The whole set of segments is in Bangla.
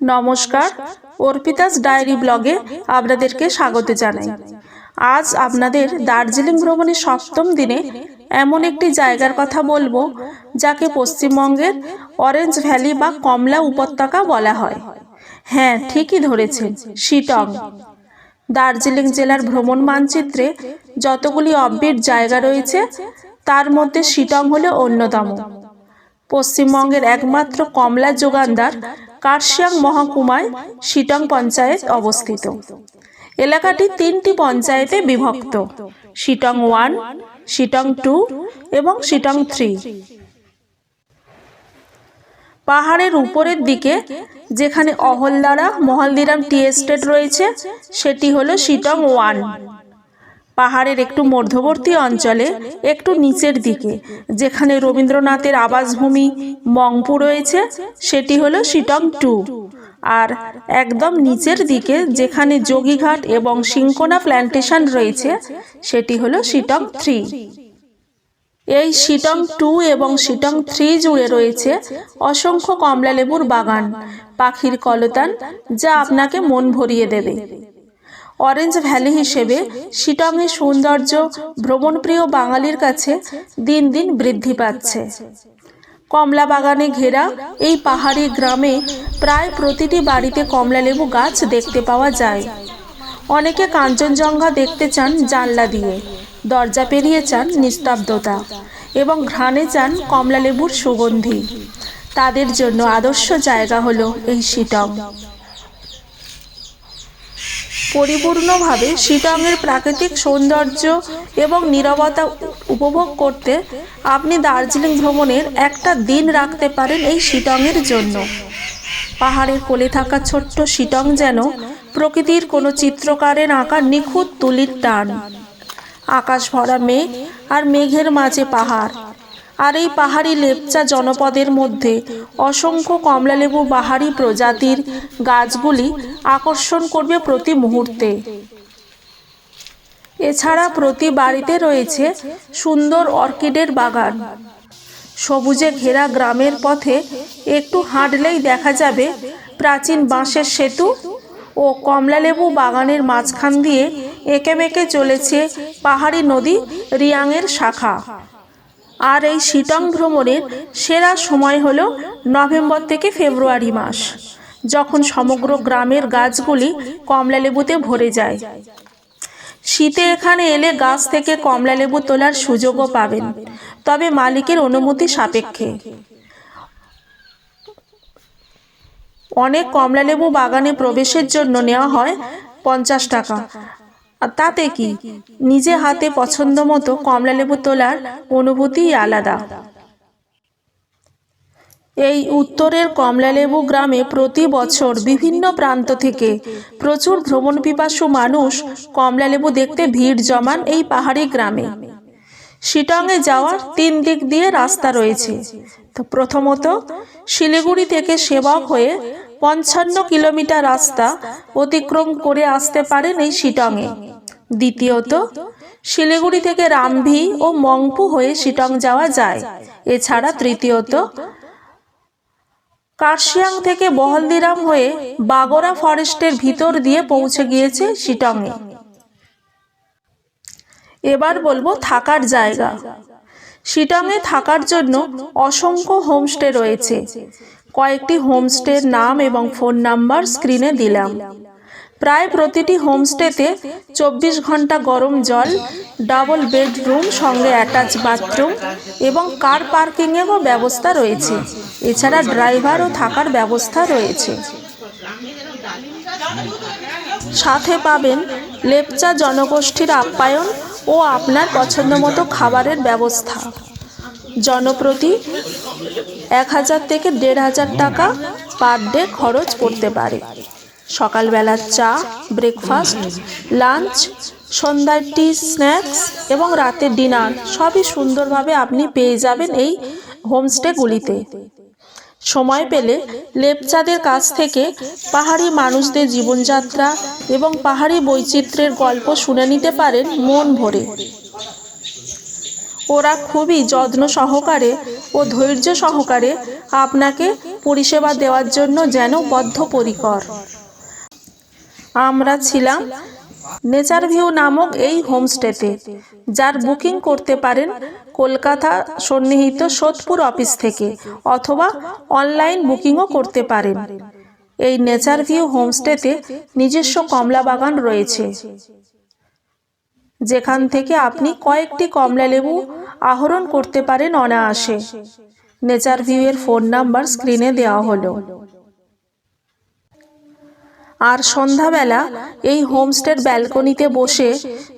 নমস্কার, অর্পিতাস ডায়েরি ব্লগে আপনাদেরকে স্বাগত জানাই। আজ আপনাদের দার্জিলিং ভ্রমণের সপ্তম দিনে এমন একটি জায়গার কথা বলব, যাকে পশ্চিমবঙ্গের অরেঞ্জ ভ্যালি বা কমলা উপত্যকা বলা হয়। হ্যাঁ ঠিকই ধরেছেন, শিটং। দার্জিলিং জেলার ভ্রমণ মানচিত্রে যতগুলি অববিট জায়গা রয়েছে, তার মধ্যে শিটং হলো অন্যতম। পশ্চিমবঙ্গের একমাত্র কমলা যোগানদার কার্শিয়াং মহকুমায় শিটং পঞ্চায়েত অবস্থিত। এলাকাটি তিনটি পঞ্চায়েতে বিভক্ত। শিটং ওয়ান, শিটং টু এবং শিটং থ্রি। পাহাড়ের উপরের দিকে, যেখানে অহলদারা মহলদিরাম টি এস্টেট রয়েছে, সেটি হলো শিটং ওয়ান। পাহাড়ের একটু মধ্যবর্তী অঞ্চলে, একটু নিচের দিকে, যেখানে রবীন্দ্রনাথের আবাসভূমি মংপু রয়েছে, সেটি হলো শিটং টু। আর একদম নিচের দিকে, যেখানে যোগীঘাট এবং সিংকোনা প্ল্যান্টেশন রয়েছে, সেটি হলো শিটং থ্রি। এই শিটং টু এবং শিটং থ্রি জুড়ে রয়েছে অসংখ্য কমলালেবুর বাগান, পাখির কলতান, যা আপনাকে মন ভরিয়ে দেবে। অরেঞ্জ ভ্যালি হিসেবে শিটংয়ের সৌন্দর্য ভ্রমণপ্রিয় বাঙালির কাছে দিন দিন বৃদ্ধি পাচ্ছে। কমলা বাগানে ঘেরা এই পাহাড়ি গ্রামে প্রায় প্রতিটি বাড়িতে কমলা লেবু গাছ দেখতে পাওয়া যায়। অনেকে কাঞ্চনজঙ্ঘা দেখতে চান জানলা দিয়ে, দরজা পেরিয়ে চান নিস্তব্ধতা এবং ঘ্রাণে চান কমলা লেবুর সুগন্ধি। তাদের জন্য আদর্শ জায়গা হলো এই শিটং। পরিপূর্ণভাবে শিটংয়ের প্রাকৃতিক সৌন্দর্য এবং নীরবতা উপভোগ করতে আপনি দার্জিলিং ভ্রমণের একটা দিন রাখতে পারেন এই শিটংয়ের জন্য। পাহাড়ের কোলে থাকা ছোট্ট শিটং যেন প্রকৃতির কোনো চিত্রকারের আঁকা নিখুঁত তুলির টান। আকাশ ভরা মেঘ আর মেঘের মাঝে পাহাড়। আর এই পাহাড়ি লেপচা জনপদের মধ্যে অসংখ্য কমলালেবু বাহারি প্রজাতির গাছগুলি আকর্ষণ করবে প্রতি মুহূর্তে। এছাড়া প্রতি বাড়িতে রয়েছে সুন্দর অর্কিডের বাগান। সবুজে ঘেরা গ্রামের পথে একটু হাঁটলেই দেখা যাবে প্রাচীন বাঁশের সেতু ও কমলালেবু বাগানের মাঝখান দিয়ে এঁকে মেঁকে চলেছে পাহাড়ি নদী রিয়াংয়ের শাখা। আর এই শিটং ভ্রমণের সেরা সময় হল নভেম্বর থেকে ফেব্রুয়ারি মাস, যখন সমগ্র গ্রামের গাছগুলি কমলালেবুতে ভরে যায়। শীতে এখানে এলে গাছ থেকে কমলালেবু তোলার সুযোগও পাবেন, তবে মালিকের অনুমতি সাপেক্ষে। অনেক কমলালেবু বাগানে প্রবেশের জন্য নেওয়া হয় পঞ্চাশ টাকা আর তাতে কি? নিজে হাতে পছন্দ মতো কমলালেবু তোলার অনুভূতিই আলাদা। এই উত্তরের কমলালেবু গ্রামে প্রতি বছর বিভিন্ন প্রান্ত থেকে প্রচুর ভ্রমণ পিপাসু মানুষ কমলালেবু দেখতে ভিড় জমান এই পাহাড়ি গ্রামে। শিটংয়ে যাওয়ার তিন দিক দিয়ে রাস্তা রয়েছে। তো প্রথমত শিলিগুড়ি থেকে সেবক হয়ে পঞ্চান্ন কিলোমিটার রাস্তা অতিক্রম করে আসতে পারেন এই শিটংয়ে। দ্বিতীয়ত, শিলিগুড়ি থেকে রামভি ও মংপু হয়ে শিটং যাওয়া যায়। এছাড়া তৃতীয়ত, কার্শিয়াং থেকে বহলদিরাম হয়ে বাগোরা ফরেস্টের ভিতর দিয়ে পৌঁছে গিয়েছে শিটংয়ে। এবার বলব থাকার জায়গা। শিটংয়ে থাকার জন্য অসংখ্য হোমস্টে রয়েছে। কয়েকটি হোমস্টের নাম এবং ফোন নাম্বার স্ক্রিনে দিলাম। প্রায় প্রতিটি হোমস্টেতে চব্বিশ ঘণ্টা গরম জল, ডাবল বেডরুম, সঙ্গে অ্যাটাচ বাথরুম এবং কার পার্কিংয়েরও ব্যবস্থা রয়েছে। এছাড়া ড্রাইভারও থাকার ব্যবস্থা রয়েছে। সাথে পাবেন লেপচা জনগোষ্ঠীর আপ্যায়ন ও আপনার পছন্দ মতো খাবারের ব্যবস্থা। জনপ্রতি এক হাজার থেকে দেড় হাজার টাকা পার ডে খরচ পড়তে পারে। সকালবেলার চা ব্রেকফাস্ট লাঞ্চ সন্ধ্যার টি স্ন্যাক্স এবং রাতের ডিনার সবই সুন্দরভাবে আপনি পেয়ে যাবেন এই হোমস্টেগুলিতে সময় পেলে লেপচাদের কাছ থেকে পাহাড়ি মানুষদের জীবনযাত্রা এবং পাহাড়ি বৈচিত্র্যের গল্প শুনে নিতে পারেন মন ভরে। ওরা খুবই যত্ন সহকারে ও ধৈর্য সহকারে আপনাকে পরিষেবা দেওয়ার জন্য যেন বদ্ধপরিকর। আমরা ছিলাম নেচার ভিউ নামক এই হোমস্টেতে, যার বুকিং করতে পারেন কলকাতা সন্নিহিত সোদপুর অফিস থেকে অথবা অনলাইন বুকিংও করতে পারেন। এই নেচার ভিউ হোমস্টেতে নিজস্ব কমলা বাগান রয়েছে। যেখান থেকে আপনি কয়েকটি কমলা লেবু আহরণ করতে পারেন অনায়াসে। নেচার ভিউ এর ফোন নাম্বার স্ক্রিনে দেওয়া হলো। আর সন্ধ্যাবেলা এই হোমস্টের ব্যালকনিতে বসে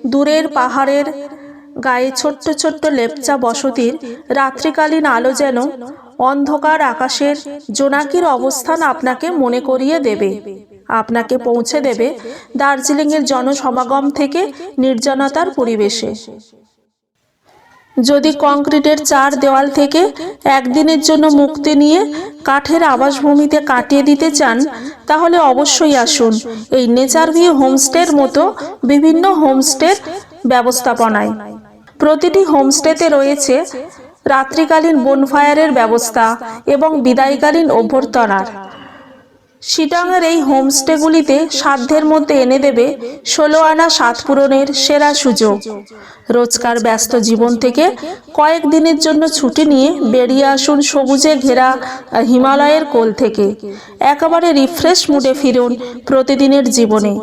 দূরের পাহাড়ের গায়ে ছোট্ট ছোট্ট লেপচা বসতির রাত্রিকালীন আলো যেন অন্ধকার আকাশের জোনাকির অবস্থান আপনাকে মনে করিয়ে দেবে। আপনাকে পৌঁছে দেবে দার্জিলিংয়ের জনসমাগম থেকে নির্জনতার পরিবেশে। যদি কংক্রিটের চার দেওয়াল থেকে একদিনের জন্য মুক্তি নিয়ে কাঠের আবাসভূমিতে কাটিয়ে দিতে চান, তাহলে অবশ্যই আসুন এই নেচার ভিউ হোমস্টের মতো বিভিন্ন হোমস্টের ব্যবস্থাপনায়। প্রতিটি হোমস্টেতে রয়েছে রাত্রিকালীন বনফায়ারের ব্যবস্থা এবং বিদায়কালীন অভ্যর্থনার। শিটংয়ের এই হোমস্টেগুলিতে সাধ্যের মধ্যে এনে দেবে ষোলো আনা সাত পূরণের সেরা সুযোগ। রোজকার ব্যস্ত জীবন থেকে কয়েক দিনের জন্য ছুটি নিয়ে বেরিয়ে আসুন সবুজে ঘেরা হিমালয়ের কোল থেকে। একেবারে রিফ্রেশ মুডে ফিরুন প্রতিদিনের জীবনে।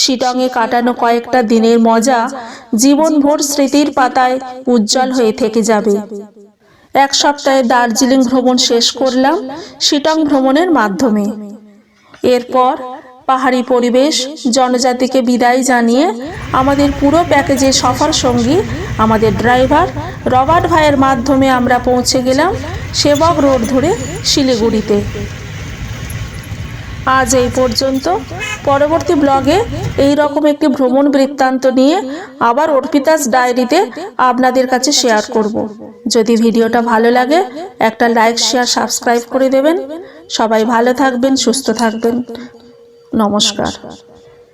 শিটংয়ে কাটানো কয়েকটা দিনের মজা জীবনভর স্মৃতির পাতায় উজ্জ্বল হয়ে থেকে যাবে। এক সপ্তাহে দার্জিলিং ভ্রমণ শেষ করলাম শিটং ভ্রমণের মাধ্যমে। এরপর পাহাড়ি পরিবেশ জনজাতিকে বিদায় জানিয়ে আমাদের পুরো প্যাকেজের সফর সঙ্গী আমাদের ড্রাইভার রবার্ট ভাইয়ের মাধ্যমে আমরা পৌঁছে গেলাম সেবক রোড ধরে শিলিগুড়িতে। আজ এই পর্যন্ত। পরবর্তী ব্লগে এই রকম একটি ভ্রমণ বৃত্তান্ত নিয়ে আবার অর্পিতাস ডায়েরিতে আপনাদের কাছে শেয়ার করব। যদি ভিডিওটা ভালো লাগে, একটা লাইক শেয়ার সাবস্ক্রাইব করে দেবেন। সবাই ভালো থাকবেন, সুস্থ থাকবেন। নমস্কার।